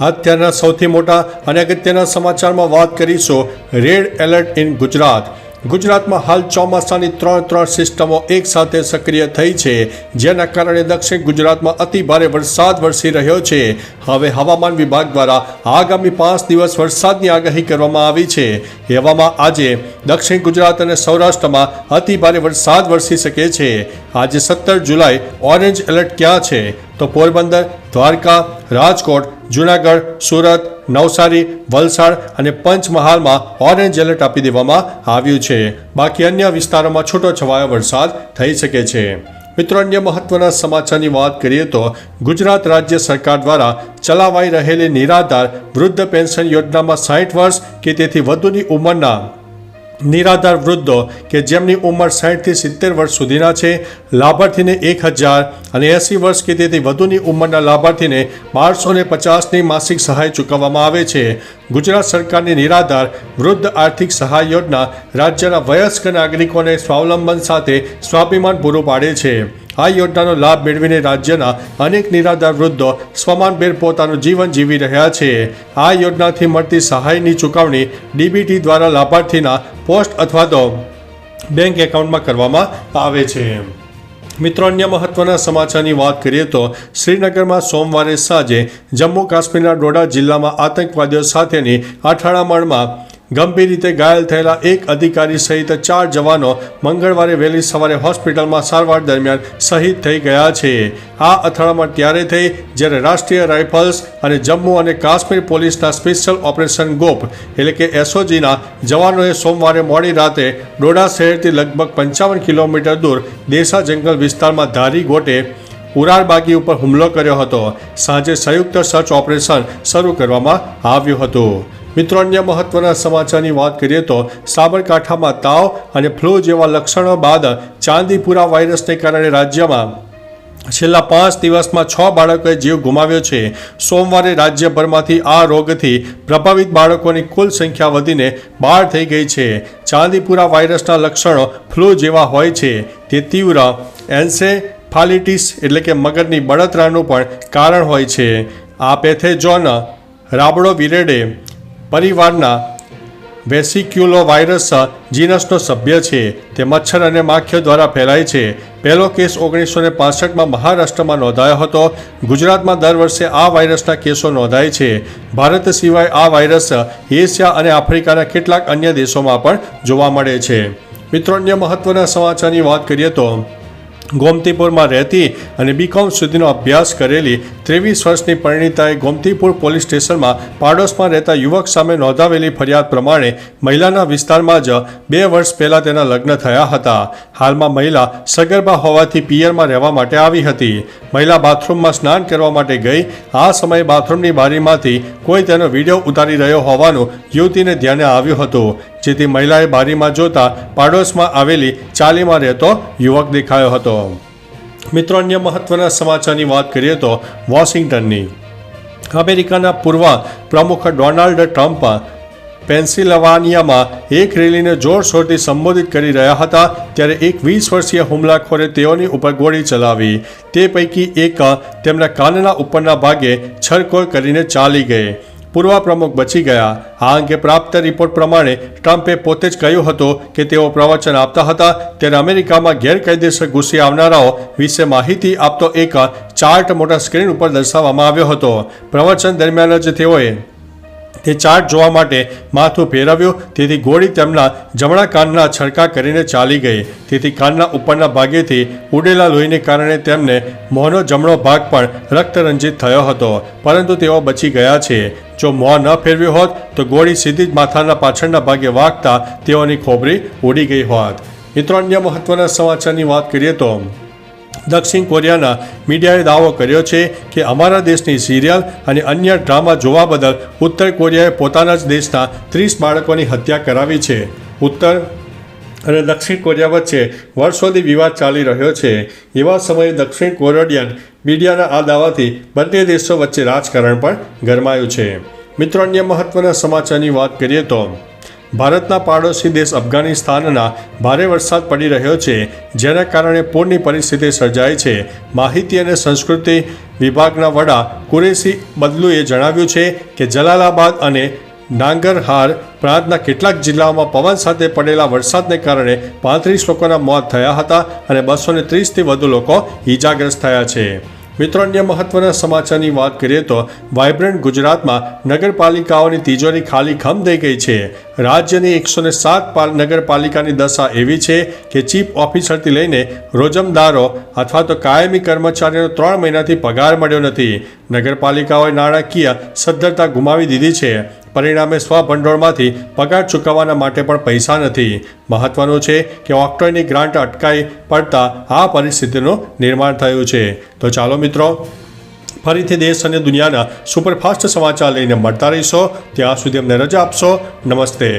અત્યારના સૌથી મોટા અને અગત્યના સમાચારમાં વાત કરીશું. રેડ એલર્ટ ઇન ગુજરાત ગુજરાતમાં હાલ ચોમાસાની ત્રણ ત્રણ સિસ્ટમો એકસાથે સક્રિય થઈ છે, જેના કારણે દક્ષિણ ગુજરાતમાં અતિ ભારે વરસાદ વરસી રહ્યો છે. હવે હવામાન વિભાગ દ્વારા આગામી પાંચ દિવસ વરસાદની આગાહી કરવામાં આવી છે. એવામાં આજે દક્ષિણ ગુજરાત અને સૌરાષ્ટ્રમાં અતિ ભારે વરસાદ વરસી શકે છે. આજે સત્તર જુલાઈ ઓરેન્જ એલર્ટ ક્યાં છે? તો પોરબંદર, દ્વારકા રાજકોટ, જુનાગઢ, સુરત, નવસારી, વલસાડ અને પંચમહાલમાં ઓરેન્જ એલર્ટ આપી દેવામાં આવ્યું છે. બાકી અન્ય વિસ્તારોમાં છૂટો છવાયો વરસાદ થઈ શકે છે. મિત્રો, અન્ય મહત્વના સમાચારની વાત કરીએ તો ગુજરાત રાજ્ય સરકાર દ્વારા ચલાવાઈ રહેલી નિરાધાર વૃદ્ધ પેન્શન યોજનામાં સાઠ વર્ષ કે તેથી વધુની ઉંમરના નિરાધાર વૃદ્ધો કે જેમની ઉંમર સાઠથી સિત્તેર વર્ષ સુધીના છે, લાભાર્થીને એક હજાર અને એંસી વર્ષ કે તેથી વધુની ઉંમરના લાભાર્થીને બારસો ને પચાસની માસિક સહાય ચૂકવવામાં આવે છે. ગુજરાત સરકારની નિરાધાર વૃદ્ધ આર્થિક સહાય યોજના રાજ્યના વયસ્ક નાગરિકોને સ્વાવલંબન સાથે સ્વાભિમાન પૂરું પાડે છે. આ યોજનાનો લાભ મેળવીને રાજ્યના અનેક નિરાધાર વૃદ્ધો સ્વમાનભેર પોતાનું જીવન જીવી રહ્યા છે. આ યોજનાથી મળતી સહાયની ચૂકવણી ડીબીટી દ્વારા લાભાર્થીના પોસ્ટ અથવા તો બેંક એકાઉન્ટમાં કરવામાં આવે છે. મિત્રો, અન્ય મહત્વના સમાચારની વાત કરીએ તો શ્રીનગરમાં સોમવારે સાંજે જમ્મુ કાશ્મીરના ડોડા જિલ્લામાં આતંકવાદીઓ સાથેની અથડામણમાં ગંભીર રીતે ઘાયલ થયેલા એક અધિકારી સહિત ચાર જવાનો મંગળવારે વહેલી સવારે હોસ્પિટલમાં સારવાર દરમિયાન શહીદ થઈ ગયા છે. આ અથડામણ ત્યારે થઈ જ્યારે રાષ્ટ્રીય રાઇફલ્સ અને જમ્મુ અને કાશ્મીર પોલીસના સ્પેશિયલ ઓપરેશન ગોપ, એટલે કે એસઓજીના, જવાનોએ સોમવારે મોડી રાતે ડોડા શહેરથી લગભગ પંચાવન કિલોમીટર દૂર દેસા જંગલ વિસ્તારમાં ધારી ગોટે ઉરારબાગી ઉપર હુમલો કર્યો હતો. સાંજે સંયુક્ત સર્ચ ઓપરેશન શરૂ કરવામાં આવ્યું હતું. મિત્રો, અન્ય મહત્વના સમાચારની વાત કરીએ તો સાબરકાંઠામાં તાવ અને ફ્લૂ જેવા લક્ષણો બાદ ચાંદીપુરા વાયરસને કારણે રાજ્યમાં છેલ્લા પાંચ દિવસમાં છ બાળકોએ જીવ ગુમાવ્યો છે. સોમવારે રાજ્યભરમાંથી આ રોગથી પ્રભાવિત બાળકોની કુલ સંખ્યા વધીને બાર થઈ ગઈ છે. ચાંદીપુરા વાયરસના લક્ષણો ફ્લૂ જેવા હોય છે. તે તીવ્ર એન્સેફાલિટીસ એટલે કે મગજની બળતરાનું પણ કારણ હોય છે. આ પેથેજોન રાબડો વિરેડે પરિવારના વેસિક્યુલો વાયરસ જીનસનો સભ્ય છે. તે મચ્છર અને માખીઓ દ્વારા ફેલાય છે. પહેલો કેસ ઓગણીસો ને પાસઠમાં મહારાષ્ટ્રમાં નોંધાયો હતો. ગુજરાતમાં દર વર્ષે આ વાયરસના કેસો નોંધાય છે. ભારત સિવાય આ વાયરસ એશિયા અને આફ્રિકાના કેટલાક અન્ય દેશોમાં પણ જોવા મળે છે. મિત્રો, અન્ય મહત્વના સમાચારની વાત કરીએ તો ગોમતીપુરમાં રહેતી અને બીકોમ સુધીનો અભ્યાસ કરેલી ત્રેવીસ વર્ષની પરિણીતાએ ગોમતીપુર પોલીસ સ્ટેશનમાં પાડોશમાં રહેતા યુવક સામે નોંધાવેલી ફરિયાદ પ્રમાણે મહિલાના વિસ્તારમાં જ બે વર્ષ પહેલાં તેના લગ્ન થયા હતા. હાલમાં મહિલા સગર્ભા હોવાથી પિયરમાં રહેવા માટે આવી હતી. મહિલા બાથરૂમમાં સ્નાન કરવા માટે ગઈ. આ સમયે બાથરૂમની બારીમાંથી કોઈ તેનો વીડિયો ઉતારી રહ્યો હોવાનું યુવતીને ધ્યાને આવ્યું હતું. જેથી મહિલાએ બારીમાં જોતા પાડોશમાં આવેલી ચાલીમાં રહેતો યુવક દેખાયો હતો. મિત્રો, અન્ય મહત્વના સમાચારની વાત કરીએ તો વોશિંગ્ટનની. અમેરિકાના પૂર્વ પ્રમુખ ડોનાલ્ડ ટ્રમ્પ પેન્સિલ્વાનિયામાં એક રેલીને જોરશોરથી સંબોધિત કરી રહ્યા હતા, ત્યારે એક વીસ વર્ષીય હુમલાખોરે તેઓની ઉપર ગોળી ચલાવી. તે પૈકી એક તેમના કાનના ઉપરના ભાગે છરકોર કરીને ચાલી ગઈ. પૂર્વ પ્રમુખ બચી ગયા. આ અંગે પ્રાપ્ત રિપોર્ટ પ્રમાણે ટ્રમ્પે પોતે જ કહ્યું હતું કે તેઓ પ્રવચન આપતા હતા, ત્યારે અમેરિકામાં ગેરકાયદેસર ઘૂસી આવનારાઓ વિશે માહિતી આપતો એક ચાર્ટ મોટા સ્ક્રીન ઉપર દર્શાવવામાં આવ્યો હતો. પ્રવચન દરમિયાન જ તેઓએ તે ચાર્ટ જોવા માટે માથું ફેરવ્યું. તેથી ગોળી તેમના જમણા કાનના છડકા કરીને ચાલી ગઈ. તેથી કાનના ઉપરના ભાગેથી ઉડેલા લોહીને કારણે તેમને મોંનો જમણો ભાગ પણ રક્તરંજિત થયો હતો. પરંતુ તેઓ બચી ગયા છે. જો મોં ન ફેરવ્યું હોત, તો ગોળી સીધી જ માથાના પાછળના ભાગે વાગતા તેઓની ખોબરી ઉડી ગઈ હોત. મિત્રો, અન્ય મહત્વના સમાચારની વાત કરીએ તો દક્ષિણ કોરિયાના મીડિયાએ દાવો કર્યો છે કે અમારા દેશની સિરિયલ અને અન્ય ડ્રામા જોવા બદલ ઉત્તર કોરિયાએ પોતાના જ દેશના ત્રીસ બાળકોની હત્યા કરાવી છે. ઉત્તર અને દક્ષિણ કોરિયા વચ્ચે વર્ષોથી વિવાદ ચાલી રહ્યો છે. એવા સમયે દક્ષિણ કોરિયન મીડિયાના આ દાવાથી બંને દેશો વચ્ચે રાજકારણ પણ ગરમાયું છે. મિત્રો, અન્ય મહત્વના સમાચારની વાત કરીએ તો ભારતના પાડોશી દેશ અફઘાનિસ્તાનના ભારે વરસાદ પડી રહ્યો છે, જેના કારણે પૂરની પરિસ્થિતિ સર્જાઈ છે. માહિતી અને સંસ્કૃતિ વિભાગના વડા કુરેશી બદલુએ જણાવ્યું છે કે જલાલાબાદ અને નાંગરહાર પ્રાંતના કેટલાક જિલ્લાઓમાં પવન સાથે પડેલા વરસાદને કારણે પાંત્રીસ લોકોના મોત થયા હતા અને બસો ને ત્રીસથી વધુ લોકો ઈજાગ્રસ્ત થયા છે. મિત્રો, અન્ય મહત્વના સમાચારની વાત કરીએ તો વાઇબ્રન્ટ ગુજરાતમાં નગરપાલિકાઓની તિજોરી ખાલી ખમ થઈ ગઈ છે. રાજ્યની એકસો ને સાત નગરપાલિકાની દશા એવી છે કે ચીફ ઓફિસરથી લઈને રોજમદારો અથવા તો કાયમી કર્મચારીઓનો ત્રણ મહિનાથી પગાર મળ્યો નથી. નગરપાલિકાઓએ નાણાકીય સદ્ધરતા ગુમાવી દીધી છે. પરિણામે સ્વભંડોળમાંથી પગાર ચૂકવવાના માટે પણ પૈસા નથી. મહત્વનું છે કે ઓક્ટોયની ગ્રાન્ટ અટકાઈ પડતા આ પરિસ્થિતિનું નિર્માણ થયું છે. તો ચાલો મિત્રો, ફરીથી દેશ અને દુનિયાના સુપરફાસ્ટ સમાચાર લઈને મળતા રહીશો. ત્યાં સુધી અમને રજા આપશો. નમસ્તે.